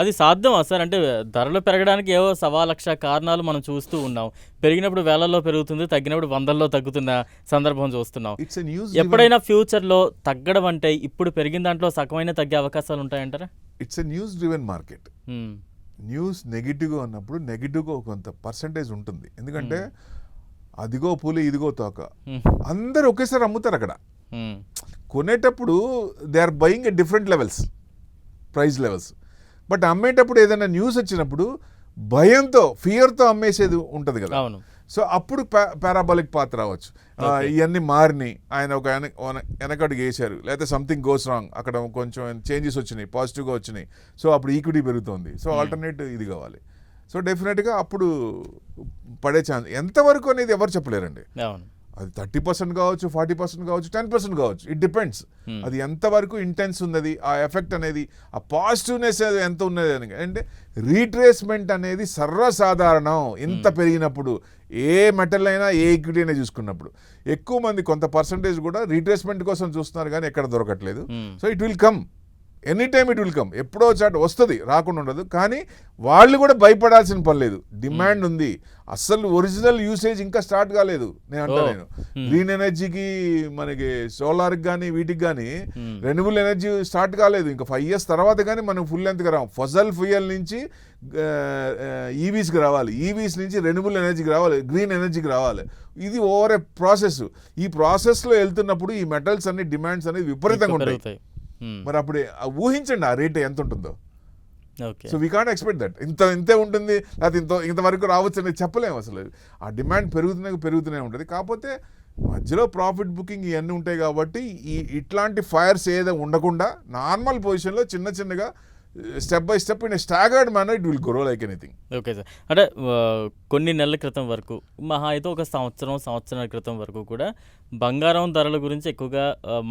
అది సాధ్యమా సార్? అంటే ధరలు పెరగడానికి ఏవో సవా లక్ష కారణాలు మనం చూస్తూ ఉన్నాం. పెరిగినప్పుడు వేలల్లో పెరుగుతుంది తగ్గినప్పుడు వందల్లో తగ్గుతున్న సందర్భం చూస్తున్నాం. ఇట్స్ ఎ న్యూస్ ఎప్పుడైనా ఫ్యూచర్లో తగ్గడం అంటే ఇప్పుడు పెరిగిన దాంట్లో సగమైన తగ్గే అవకాశాలు ఉంటాయంటారా? It's a news driven market news నెగిటివ్గా ఉన్నప్పుడు నెగిటివ్గా కొంత పర్సంటేజ్ ఉంటుంది. ఎందుకంటే అదిగో పులి ఇదిగో తోక. అందరు ఒకేసారి అమ్ముతారు అక్కడ. కొనేటప్పుడు they are buying at different levels price levels. But అమ్మేటప్పుడు ఏదైనా న్యూస్ వచ్చినప్పుడు భయంతో ఫియర్తో అమ్మేసేది ఉంటుంది కదా. అవును. సో అప్పుడు పారాబాలిక్ పాత్ర రావచ్చు. ఇవన్నీ మారినాయి ఆయన ఒక వెన- వెన- వెనకడుగు వేశారు. లేకపోతే సంథింగ్ గోస్ రాంగ్ అక్కడ కొంచెం చేంజెస్ వచ్చినాయి పాజిటివ్గా వచ్చినాయి. సో అప్పుడు ఈక్విటీ పెరుగుతుంది. సో ఆల్టర్నేట్ ఇది కావాలి. సో డెఫినెట్గా అప్పుడు పడే ఛాన్స్ ఎంతవరకు అనేది ఎవరు చెప్పలేరండి? అవును. అది థర్టీ పర్సెంట్ కావచ్చు ఫార్టీ పర్సెంట్ కావచ్చు టెన్ పర్సెంట్ కావచ్చు. It depends Hmm. అది ఎంతవరకు ఇంటెన్స్ ఉన్నది ఆ ఎఫెక్ట్ అనేది ఆ పాజిటివ్నెస్ ఎంత ఉన్నది అని అంటే రీట్రేస్మెంట్ అనేది సర్వసాధారణం. ఇంత పెరిగినప్పుడు ఏ మెటల్ అయినా ఏ ఈక్విటీ అయినా చూసుకున్నప్పుడు. ఎక్కువ మంది కొంత పర్సంటేజ్ కూడా రీట్రేస్మెంట్ కోసం చూస్తున్నారు కానీ ఎక్కడ దొరకట్లేదు. So it will come any time it will come ఎప్పుడో చాట వస్తుంది రాకుండా ఉండదు. కానీ వాళ్ళు కూడా భయపడాల్సిన పని లేదు. డిమాండ్ ఉంది. అస్సలు ఒరిజినల్ యూసేజ్ ఇంకా స్టార్ట్ కాలేదు నేను అంటా. నేను. గ్రీన్ ఎనర్జీకి మనకి సోలార్కి కానీ వీటికి కానీ Hmm. రెన్యూబుల్ ఎనర్జీ స్టార్ట్ కాలేదు. ఇంకా ఫైవ్ ఇయర్స్ తర్వాత కానీ మనం ఫుల్ లెంత్గా రాం ఫజల్ ఫ్యూయల్ నుంచి ఈవీస్కి రావాలి. ఈవీస్ నుంచి రెన్యూబుల్ ఎనర్జీకి రావాలి. గ్రీన్ ఎనర్జీకి రావాలి. ఇది ఓవర్ ఏ ప్రాసెస్ ఈ ప్రాసెస్లో వెళ్తున్నప్పుడు ఈ మెటల్స్ అన్ని డిమాండ్స్ అనేది విపరీతంగా ఉంటాయి. మరి అప్పుడు ఊహించండి ఆ రేట్ ఎంత ఉంటుందో. So we can't expect that ఇంత ఇంతే ఉంటుంది లేకపోతే ఇంత ఇంతవరకు రావచ్చు అనేది చెప్పలేము అసలు. ఆ డిమాండ్ పెరుగుతూనే పెరుగుతూనే ఉంటుంది. కాకపోతే మధ్యలో ప్రాఫిట్ బుకింగ్ ఇవన్నీ ఉంటాయి కాబట్టి ఈ ఇట్లాంటి ఫైర్స్ ఏదో ఉండకుండా నార్మల్ పొజిషన్లో చిన్న చిన్నగా step by step in staggered manner it will grow like anything okay sir అంటే కొన్ని నెలల క్రితం వరకు మహా అయితే ఒక సంవత్సరం సంవత్సరాల క్రితం వరకు కూడా బంగారం ధరల గురించి ఎక్కువగా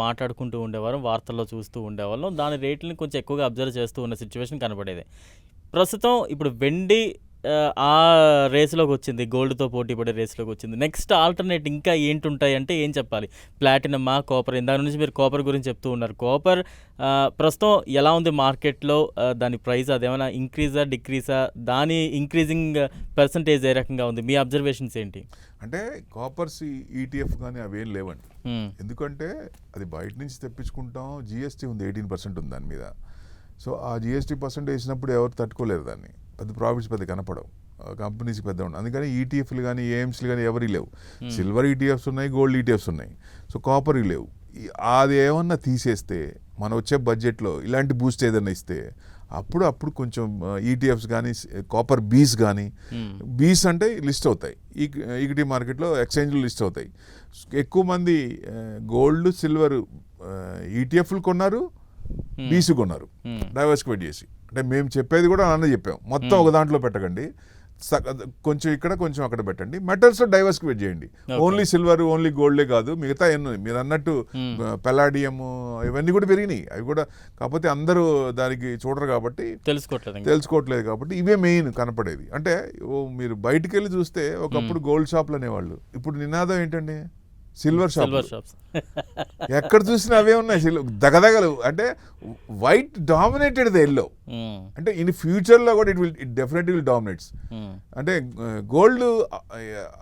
మాట్లాడుకుంటూ ఉండేవారు వార్తల్లో చూస్తూ ఉండేవాళ్ళం. దాని రేట్లను కొంచెం ఎక్కువగా అబ్జర్వ్ చేస్తూ ఉన్న సిచ్యువేషన్ కనబడేది. ప్రస్తుతం ఇప్పుడు వెండి ఆ, రేసులోకి వచ్చింది. గోల్డ్తో పోటీ పడే రేసులోకి వచ్చింది. నెక్స్ట్ ఆల్టర్నేట్ ఇంకా ఏంటి ఉంటాయి అంటే ఏం చెప్పాలి? ప్లాటినమా కాపర్ ఇందాక నుంచి మీరు కాపర్ గురించి చెప్తూ ఉన్నారు. కాపర్ ప్రస్తుతం ఎలా ఉంది మార్కెట్లో దాని ప్రైస్ అదేమైనా ఇంక్రీజా డిక్రీజా దాని ఇంక్రీజింగ్ పర్సంటేజ్ ఏ రకంగా ఉంది? మీ అబ్జర్వేషన్స్ ఏంటి? అంటే కాపర్స్ ఈటీఎఫ్ కానీ అవేం లేవండి. ఎందుకంటే అది బయట నుంచి తెప్పించుకుంటాం. జిఎస్టీ ఉంది ఎయిటీన్ పర్సెంట్ ఉంది దాని మీద. సో ఆ జిఎస్టీ పర్సెంట్ వేసినప్పుడు ఎవరు తట్టుకోలేరు దాన్ని. పెద్ద ప్రాఫిట్స్ పెద్ద కనపడవు. కంపెనీస్కి పెద్ద ఉండవు. అందుకని E ఈటీఎఫ్లు కానీ ఏఎంస్లు కానీ ఎవరి లేవు. సిల్వర్ ఈటీఎఫ్స్ ఉన్నాయి గోల్డ్ ఈటీఎఫ్స్ ఉన్నాయి. సో కాపర్ లేవు. అది ఏమన్నా తీసేస్తే మన వచ్చే బడ్జెట్లో ఇలాంటి బూస్ట్ ఏదైనా ఇస్తే అప్పుడు అప్పుడు కొంచెం ఈటీఎఫ్స్ కానీ కాపర్ బీస్ కానీ. బీస్ అంటే లిస్ట్ అవుతాయి. ఈక్విటీ మార్కెట్లో ఎక్స్చేంజ్లు లిస్ట్ అవుతాయి. ఎక్కువ మంది గోల్డ్ సిల్వర్ ఈటీఎఫ్లు కొన్నారు. బీస్ కొన్నారు. డైవర్సిఫైడ్ చేసి. అంటే మేము చెప్పేది కూడా అన్న చెప్పాం. మొత్తం ఒక దాంట్లో పెట్టకండి. కొంచెం ఇక్కడ కొంచెం అక్కడ పెట్టండి. మెటల్స్ డైవర్సిఫైడ్ చేయండి. ఓన్లీ సిల్వర్ ఓన్లీ గోల్డే కాదు మిగతా ఎన్నో మీరు అన్నట్టు పెలాడియం ఇవన్నీ కూడా పెరిగినాయి. అవి కూడా కాకపోతే అందరూ దానికి చూడరు కాబట్టి తెలుసుకోవట్లేదు. తెలుసుకోవట్లేదు కాబట్టి ఇవే మెయిన్ కనపడేది. అంటే మీరు బయటికి వెళ్ళి చూస్తే ఒకప్పుడు గోల్డ్ షాప్లు అనేవాళ్ళు. ఇప్పుడు నినాదం ఏంటండి? సిల్వర్ షాప్ సిల్వర్ షాప్స్ ఎక్కడ చూసినా అవే ఉన్నాయి. దగదగలు. అంటే white dominated the yellow. Hmm. అంటే ఇన్ ఫ్యూచర్లో కూడా it will it definite will dominates. అంటే గోల్డ్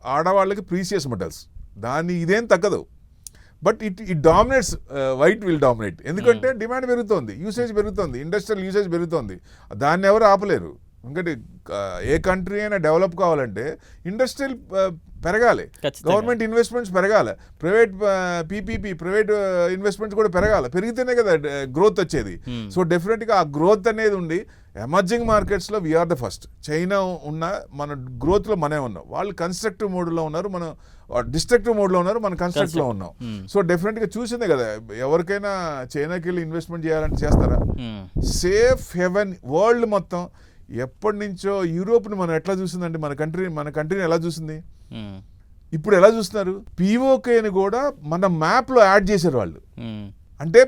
ఆడవాళ్ళకి ప్రీసియస్ మెటల్స్ దాన్ని ఇదేం తగ్గదు. But it it dominates white will dominate ఎందుకంటే డిమాండ్ పెరుగుతోంది. యూసేజ్ పెరుగుతోంది. ఇండస్ట్రియల్ యూసేజ్ పెరుగుతోంది. దాన్ని ఎవరు ఆపలేరు. ఎందుకంటే ఆ, ఏ కంట్రీ అయినా డెవలప్ కావాలంటే ఇండస్ట్రియల్ పెరగాలి. గవర్నమెంట్ ఇన్వెస్ట్మెంట్స్ పెరగాలి ప్రైవేట్ పీపీపీ ప్రైవేట్ ఇన్వెస్ట్మెంట్స్ కూడా పెరగాలి పెరిగితేనే కదా గ్రోత్ వచ్చేది. సో డెఫినెట్గా ఆ గ్రోత్ అనేది ఉండి ఎమర్జింగ్ మార్కెట్స్లో వీఆర్ ద ఫస్ట్ చైనా ఉన్న మన గ్రోత్లో మనమే ఉన్నాం వాళ్ళు కన్స్ట్రక్టివ్ మోడ్లో ఉన్నారు మనం డిస్ట్రక్టివ్ మోడ్లో ఉన్నారు మనం కన్స్ట్రక్ట్లో ఉన్నాం. సో డెఫినెట్గా చూసిందే కదా ఎవరికైనా చైనాకి వెళ్ళి ఇన్వెస్ట్మెంట్ చేయాలంటే చేస్తారా. సేఫ్ హెవెన్ వరల్డ్ మొత్తం ఎప్పటి నుంచో యూరోప్ని మనం ఎట్లా చూసిందండి మన కంట్రీ మన కంట్రీని ఎలా చూసింది. ఇప్పుడు ఎలా చూస్తున్నారు పీఓకేని కూడా మన మ్యాప్లో యాడ్ చేశారు వాళ్ళు. అంటే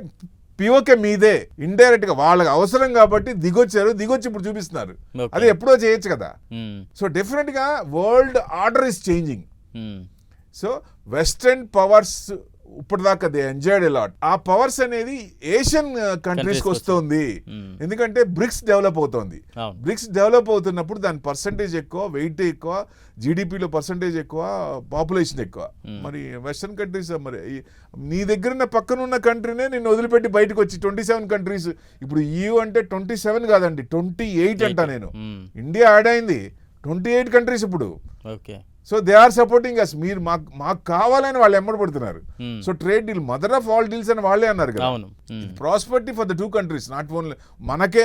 పీఓకే మీదే ఇండైరెక్ట్గా వాళ్ళకి అవసరం కాబట్టి దిగొచ్చారు దిగొచ్చి ఇప్పుడు చూపిస్తున్నారు. అది ఎప్పుడో చేయొచ్చు కదా. సో డెఫినెట్గా world order is changing. So western powers ఇప్పటిదాకా దే ఎంజాయ్డ్ లాట్. ఆ పవర్స్ అనేది ఏషియన్ కంట్రీస్కి కి వస్తుంది. ఎందుకంటే బ్రిక్స్ డెవలప్ అవుతోంది. బ్రిక్స్ డెవలప్ అవుతున్నప్పుడు దాని పర్సంటేజ్ ఎక్కువ వెయిట్ ఎక్కువ జీడిపిలో పర్సంటేజ్ ఎక్కువ పాపులేషన్ ఎక్కువ. మరి వెస్టర్న్ కంట్రీస్ మరి నీ దగ్గర ఉన్న పక్కన ఉన్న కంట్రీనే నిన్ను వదిలిపెట్టి బయటకు వచ్చి ట్వంటీ సెవెన్ కంట్రీస్. ఇప్పుడు యూ అంటే ట్వంటీ సెవెన్ కాదండి ట్వంటీ ఎయిట్ అంట నేను. ఇండియా యాడ్ అయింది. ట్వంటీ ఎయిట్ కంట్రీస్ ఇప్పుడు. Okay. So they are supporting us మీరు మాకు మాకు కావాలని వాళ్ళు ఎమ్మడి పడుతున్నారు. So trade deal mother of all deals అని వాళ్ళే అన్నారు కదా. Prosperity for the two countries not only మనకే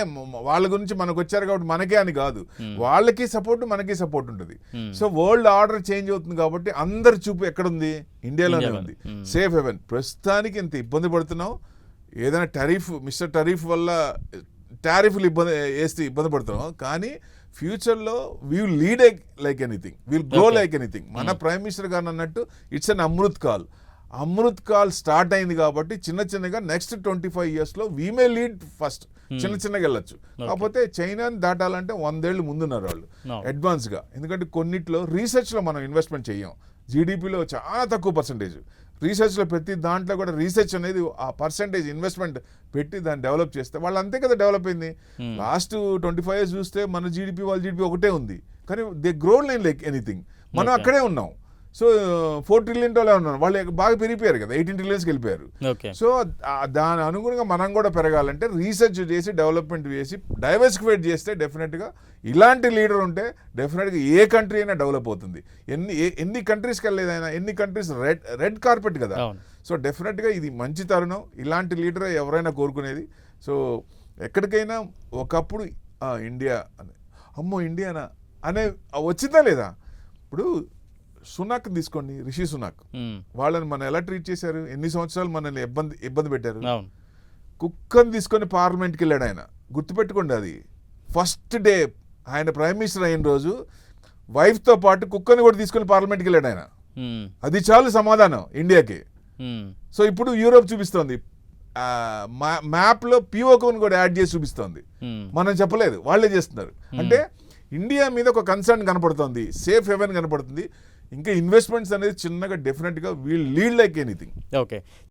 వాళ్ళ గురించి మనకు వచ్చారు కాబట్టి మనకే అని కాదు. వాళ్ళకి సపోర్ట్ మనకి సపోర్ట్ ఉంటుంది. Hmm. So world order change అవుతుంది కాబట్టి అందరి చూపు ఎక్కడుంది? ఇండియాలోనే ఇండియాలో. ఉంది. Hmm. సేఫ్ హెవెన్ ప్రస్తుతానికి ఇంత ఇబ్బంది పడుతున్నాం ఏదైనా టరీఫ్ మిస్టర్ టరీఫ్ వల్ల టారిఫ్లు ఇబ్బంది వేస్తే ఇబ్బంది పడుతున్నాం కానీ ఫ్యూచర్లో we lead like anything will grow. Like anything మన ప్రైమ్ మినిస్టర్ గారు అన్నట్టు it's an Amrit Kaal Amrit Kaal start అయింది కాబట్టి చిన్న చిన్నగా నెక్స్ట్ ట్వంటీ ఫైవ్ ఇయర్స్లో వీ మే లీడ్ ఫస్ట్ చిన్న చిన్నగా వెళ్ళొచ్చు. కాకపోతే చైనాని దాటాలంటే వందేళ్ళు ముందున్నారు వాళ్ళు. అడ్వాన్స్గా ఎందుకంటే కొన్నిట్లో రీసెర్చ్లో మనం ఇన్వెస్ట్మెంట్ చెయ్యం జీడిపిలో చాలా తక్కువ పర్సంటేజ్ రీసెర్చ్లో ప్రతి దాంట్లో కూడా రీసెర్చ్ అనేది ఆ పర్సంటేజ్ ఇన్వెస్ట్మెంట్ పెట్టి దాన్ని డెవలప్ చేస్తే వాళ్ళు అంతే కదా డెవలప్ అయింది. లాస్ట్ ట్వంటీ ఫైవ్ ఇయర్స్ చూస్తే మన జీడిపి వాళ్ళ జీడిపి ఒకటే ఉంది. కానీ they grow line like anything. మనం. అక్కడే ఉన్నాం. సో ఫోర్ ట్రిలియన్ డాలర్ ఉన్నాం వాళ్ళు బాగా పెరిగిపోయారు కదా ఎయిటీన్ ట్రిలియన్స్కి వెళ్ళిపోయారు. సో దాని అనుగుణంగా మనం కూడా పెరగాలంటే రీసెర్చ్ చేసి డెవలప్మెంట్ చేసి డైవర్సిఫైడ్ చేస్తే డెఫినెట్గా ఇలాంటి లీడర్ ఉంటే డెఫినెట్గా ఏ కంట్రీ అయినా డెవలప్ అవుతుంది. ఎన్ని ఎన్ని కంట్రీస్కి వెళ్ళేదైనా ఎన్ని కంట్రీస్ రెడ్ రెడ్ కార్పెట్ కదా. సో డెఫినెట్గా ఇది మంచి తరుణం. ఇలాంటి లీడర్ ఎవరైనా కోరుకునేది. సో ఎక్కడికైనా ఒకప్పుడు ఇండియా అమ్మో ఇండియానా అనే వచ్చిందా లేదా? ఇప్పుడు సునాక్ తీసుకోండి రిషి సునాక్. వాళ్ళని మనం ఎలా ట్రీట్ చేశారు? ఎన్ని సంవత్సరాలు మనల్ని ఇబ్బంది ఇబ్బంది పెట్టారు? కుక్కని తీసుకొని పార్లమెంట్కి వెళ్ళాడు ఆయన. గుర్తుపెట్టుకోండి అది. ఫస్ట్ డే ఆయన ప్రైమ్ మినిస్టర్ అయిన రోజు వైఫ్తో పాటు కుక్కని కూడా తీసుకొని పార్లమెంట్కి వెళ్ళాడు ఆయన. అది చాలు సమాధానం ఇండియాకి. సో ఇప్పుడు యూరోప్ చూపిస్తోంది. మ్యాప్లో పిఓకోని కూడా యాడ్ చేసి చూపిస్తోంది. మనం చెప్పలేదు. వాళ్ళే చేస్తున్నారు. అంటే ఇండియా మీద ఒక కన్సర్న్ కనపడుతోంది. సేఫ్ హెవెన్ కనపడుతుంది. ఇంకా ఇన్వెస్ట్మెంట్స్ అనేది చిన్నగా డెఫినెట్గా we'll lead like anything okay